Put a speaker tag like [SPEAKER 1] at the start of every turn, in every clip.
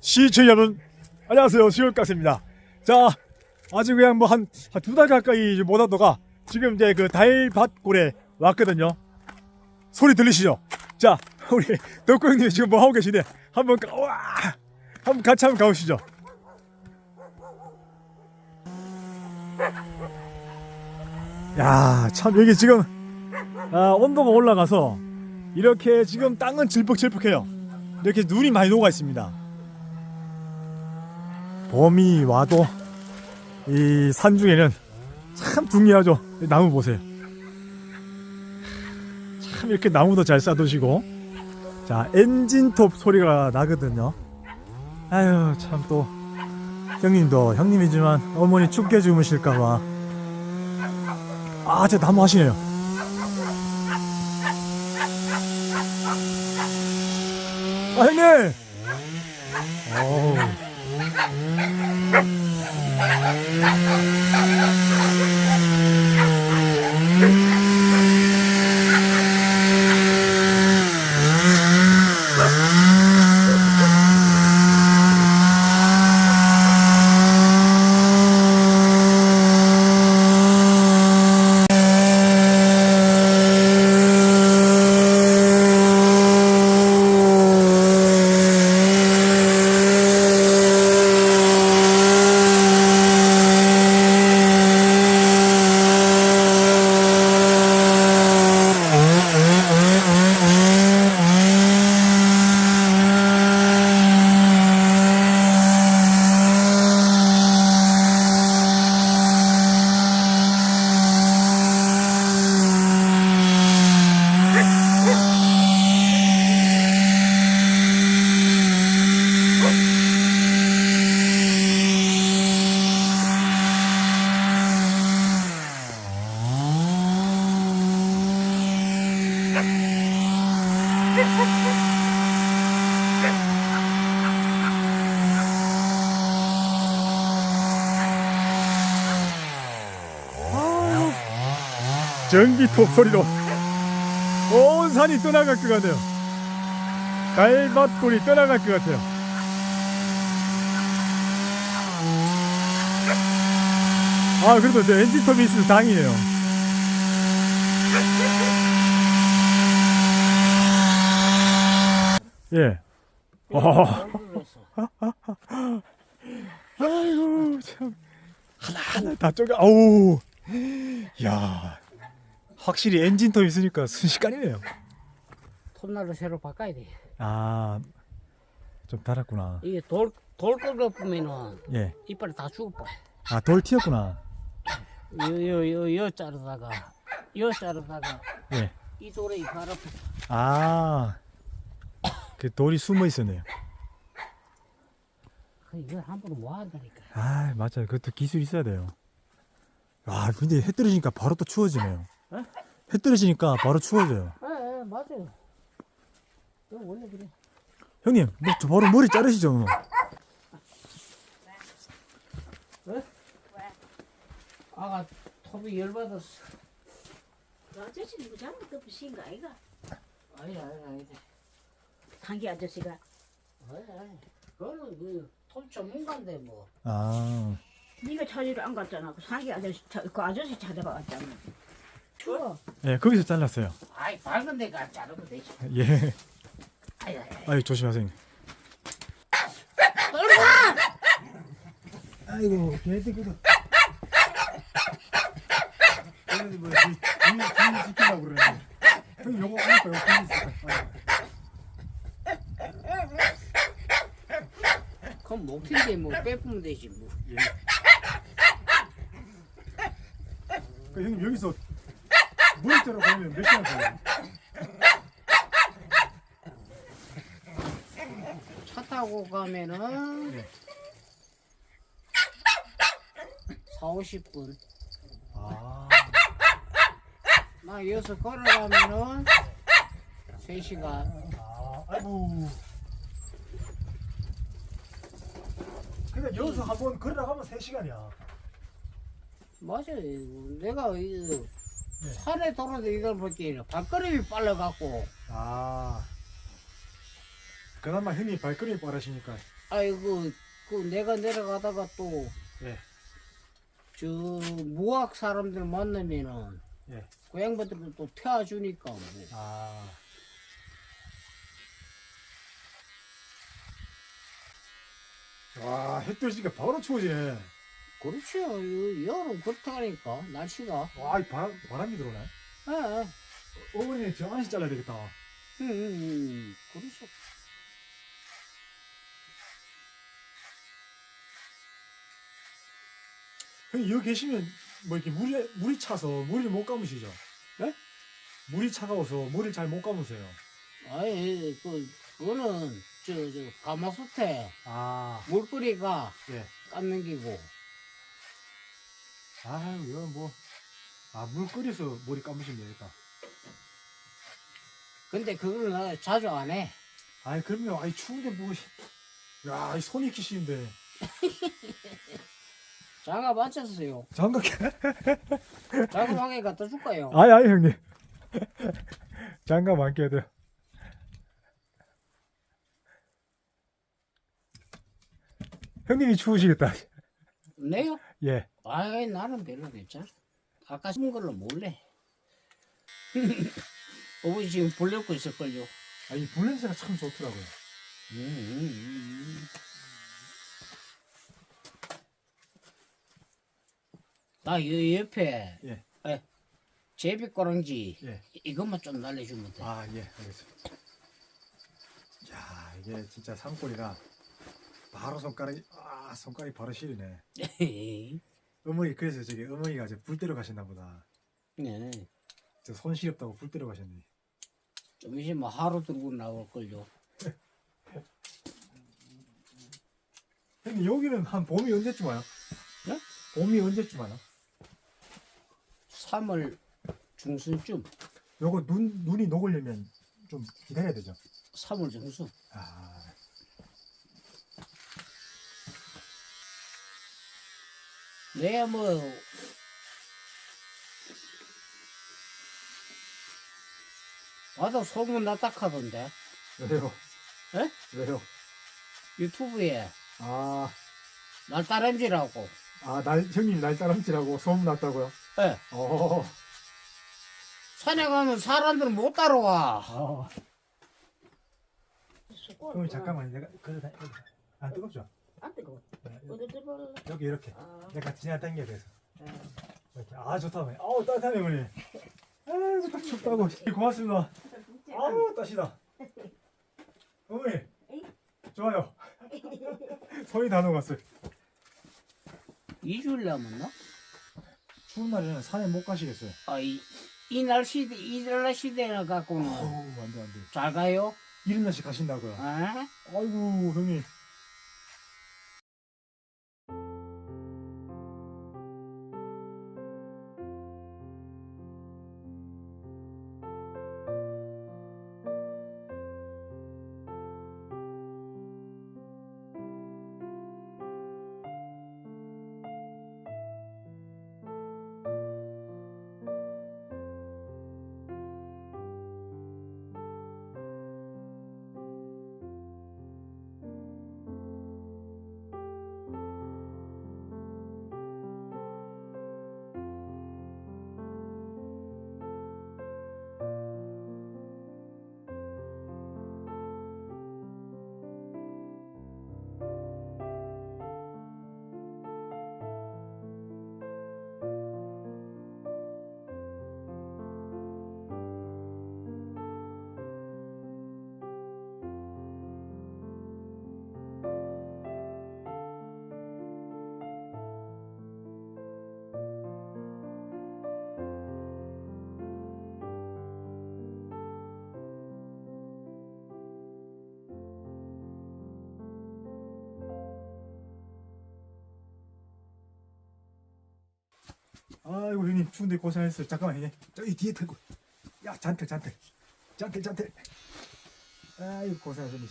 [SPEAKER 1] 시청자 여러분 안녕하세요. 시골가스입니다. 자 아직 그냥 뭐 한 두 달 가까이 못 하다가 지금 이제 그 달밭골에 왔거든요. 소리 들리시죠? 자 우리 덕구 형님 지금 뭐 하고 계시네 한번 가, 와! 한번 같이 한번 가보시죠. 야 참 여기 지금 아, 온도가 올라가서 이렇게 지금 땅은 질퍽질퍽해요. 이렇게 눈이 많이 녹아 있습니다 봄이 와도 이 산 중에는 참 중요하죠. 이 나무 보세요. 참 이렇게 나무도 잘 쌓두시고 자 엔진톱 소리가 나거든요. 아유 참 또 형님도 형님이지만 어머니 춥게 주무실까봐 아저 나무 하시네요. 아 형님. 어우. Mm-hmm. 전기톱 소리로 온 산이 떠나갈 것 같아요. 달밭골이 떠나갈 것 같아요. 아, 그래도 저 엔진톱이 있어서 다행이에요. 예. 어. 아이고, 참. 하나하나 다 쪼개, 아우. 야 확실히 엔진톱 있으니까 순식간이네요.
[SPEAKER 2] 톱날을 새로 바꿔야 돼.
[SPEAKER 1] 아, 좀 달았구나.
[SPEAKER 2] 이게 돌, 돌 끓여 보면은
[SPEAKER 1] 예.
[SPEAKER 2] 이빨이 다 죽어버려.
[SPEAKER 1] 아, 돌 튀었구나.
[SPEAKER 2] 요, 요, 요, 요 자르다가, 요 자르다가,
[SPEAKER 1] 예.
[SPEAKER 2] 이 돌에 이 바로
[SPEAKER 1] 아, 그 돌이 숨어 있었네요.
[SPEAKER 2] 이걸 함부로 뭐 한다니까.
[SPEAKER 1] 아, 맞아요. 그것도 기술 있어야 돼요. 아, 근데 해 떨어지니까 바로 또 추워지네요.
[SPEAKER 2] 어?
[SPEAKER 1] 해 떨어지니까 바로 추워져요.
[SPEAKER 2] 예, 예, 맞아요. 이거 원래 그래.
[SPEAKER 1] 형님, 뭐, 저 바로 머리 자르시죠.
[SPEAKER 2] 아가 톱이 열받았어.
[SPEAKER 3] 그 아저씨는 뭐 잘못 덮으신 거 아이가?
[SPEAKER 2] 아니, 아니, 아니.
[SPEAKER 3] 상기 아저씨가
[SPEAKER 2] 아니, 아니. 그거는 그, 톱 전문가인데 뭐.
[SPEAKER 1] 아,
[SPEAKER 3] 네가 찾으러 안 갔잖아. 그 상기 아저씨 차, 그 아저씨 찾아가 갔잖아. 추워.
[SPEAKER 1] 예, 거기서 잘랐어요.
[SPEAKER 2] 아이, 밝은 데가 자르면 되지.
[SPEAKER 1] 예.
[SPEAKER 2] 아이, 아이.
[SPEAKER 1] 아유, 조심하세요. 아이고, 개새끼도. 그래도 뭐, 중, 중 시키려고 그러는데. 형, 요거 하니까 요거 하니까.
[SPEAKER 2] 그럼 목인데 뭐 빼면 되지 뭐.
[SPEAKER 1] 그 형님, 여기서 머리자로 보면 몇 시간 걸려요?
[SPEAKER 2] 차 타고 가면은
[SPEAKER 1] 네.
[SPEAKER 2] 4, 50분.
[SPEAKER 1] 아,
[SPEAKER 2] 막 이어서 걸어가면은 3시간.
[SPEAKER 1] 아, 아이고. 근데 여기서 한번 걸어가면 3시간이야.
[SPEAKER 2] 맞아요. 내가 이
[SPEAKER 1] 네.
[SPEAKER 2] 산에 돌아다니다 보니까 발걸음이 빨라갖고
[SPEAKER 1] 아, 그나마 형님 발걸음이 빠르시니까.
[SPEAKER 2] 아이고 그 내가 내려가다가 또
[SPEAKER 1] 예.
[SPEAKER 2] 저 무학 사람들 만나면은
[SPEAKER 1] 예.
[SPEAKER 2] 그 양반들도 또 태워주니까 뭐.
[SPEAKER 1] 아. 와, 해 뜨지니까 바로 추워지네.
[SPEAKER 2] 그렇죠 이- 여름 그렇다니까 날씨가
[SPEAKER 1] 와, 이 바람, 바람이 들어오네.
[SPEAKER 2] 예.
[SPEAKER 1] 어머니 저 안씩 잘라야 되겠다.
[SPEAKER 2] 음, 음, 음. 그렇죠
[SPEAKER 1] 형님 여기 계시면 뭐 이렇게 물이 물이 차서 머리를 못 감으시죠?
[SPEAKER 2] 네?
[SPEAKER 1] 물이 차가워서 머리를 잘못 감으세요.
[SPEAKER 2] 아이 그 그거는 저저 가마솥에
[SPEAKER 1] 아,
[SPEAKER 2] 물뿌리가
[SPEAKER 1] 예.
[SPEAKER 2] 감는 기고
[SPEAKER 1] 아유 이건 뭐. 아, 물 끓여서 머리 감으시면 되겠다.
[SPEAKER 2] 근데 그걸 나 자주 안 해
[SPEAKER 1] 아이 그럼요. 아이 추운데 뭐. 야, 이 손이 키시는데.
[SPEAKER 2] 장갑 맞췄어요
[SPEAKER 1] 장갑.
[SPEAKER 2] 장갑 한 개 갖다 줄까요?
[SPEAKER 1] 아니 아니 형님. 장갑 안 껴야 돼요. 형님이 추우시겠다.
[SPEAKER 2] 네요?
[SPEAKER 1] 예.
[SPEAKER 2] 아이 나는 별로 괜찮아 아까 숨은 걸로 몰래 어머니 지금 불 넣고 있을걸요
[SPEAKER 1] 아이 불냄새가 참 좋더라고요.
[SPEAKER 2] 음, 음, 음. 나 여, 옆에
[SPEAKER 1] 예.
[SPEAKER 2] 에, 제비꼬랑지
[SPEAKER 1] 예.
[SPEAKER 2] 이것만 좀 날려주면 돼.
[SPEAKER 1] 아, 예, 알겠습니다. 야, 이게 진짜 산골이라 바로 손가락이 아, 손가락이 바로 시리네. 어머니 그래서 저기 어머니가 이제 불 때려 가셨나 보다.
[SPEAKER 2] 네.
[SPEAKER 1] 저 손 시렵다고 불 때려 가셨네.
[SPEAKER 2] 좀 있으면 하루 들고 나올걸요.
[SPEAKER 1] 형님 여기는 한 봄이 언제쯤 와요?
[SPEAKER 2] 네?
[SPEAKER 1] 봄이 언제쯤 와요?
[SPEAKER 2] 3월 중순쯤,
[SPEAKER 1] 요거 눈 눈이 녹으려면 좀 기다려야 되죠.
[SPEAKER 2] 3월 중순.
[SPEAKER 1] 아,
[SPEAKER 2] 내가 뭐 와도 소문 났다 하던데
[SPEAKER 1] 왜요?
[SPEAKER 2] 에?
[SPEAKER 1] 왜요?
[SPEAKER 2] 유튜브에
[SPEAKER 1] 아,
[SPEAKER 2] 날 따름질하고
[SPEAKER 1] 아, 날 형님 날 따람질하고 소문 났다고요?
[SPEAKER 2] 예.
[SPEAKER 1] 어,
[SPEAKER 2] 산에 가면 사람들 못 따라와.
[SPEAKER 1] 아, 형님 잠깐만 내가 그래 다안 뜨겁죠?
[SPEAKER 3] 안 뜨거워.
[SPEAKER 1] 네,
[SPEAKER 3] 어디 들어볼래?
[SPEAKER 1] 여기 이렇게
[SPEAKER 3] 아,
[SPEAKER 1] 내가 지나 당겨야 돼서.
[SPEAKER 3] 네.
[SPEAKER 1] 이렇게. 아 좋다. 아우 따뜻하네 어머니. 아이고 딱 춥다고. 고맙습니다. 아우 따시다. 어머니 좋아요. 손이 다 녹았어요.
[SPEAKER 2] 2주일 남았나?
[SPEAKER 1] 추운 날에는 산에 못 가시겠어요.
[SPEAKER 2] 아, 이, 이 날씨, 이 날씨 되나 갖고는
[SPEAKER 1] 어우 안돼 안돼.
[SPEAKER 2] 잘 가요?
[SPEAKER 1] 이른 날씨 가신다고요.
[SPEAKER 2] 아?
[SPEAKER 1] 아이고 형님. 아이고 형님 추운데 고생했어요. 잠깐만 형님. 저기 뒤에 들고. 야 잔틀 잔틀. 잔틀 잔틀. 아이고 고생하셨네.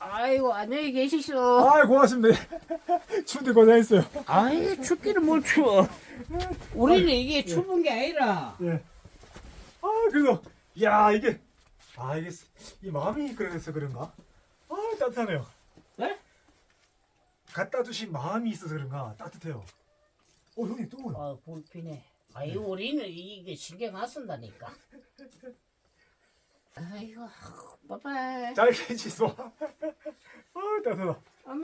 [SPEAKER 2] 아이고, 안녕히 계시소.
[SPEAKER 1] 아 고맙습니다. 추운데 고생했어요.
[SPEAKER 2] 아이, 춥기는 뭘 추워. 우리는 이게 추운 게 아니라,
[SPEAKER 1] 예. 아 그래도 야 이게 아 이게 이 마음이 그래서 그런가? 아 따뜻하네요.
[SPEAKER 2] 네?
[SPEAKER 1] 갖다 주신 마음이 있어서 그런가 따뜻해요. 어 형님 또 뭐야?
[SPEAKER 2] 아 불피네. 아이 우리는 이게 신경 안 쓴다니까. 아이고, 빠빠이.
[SPEAKER 1] 잘 계시소. 아 따뜻하다.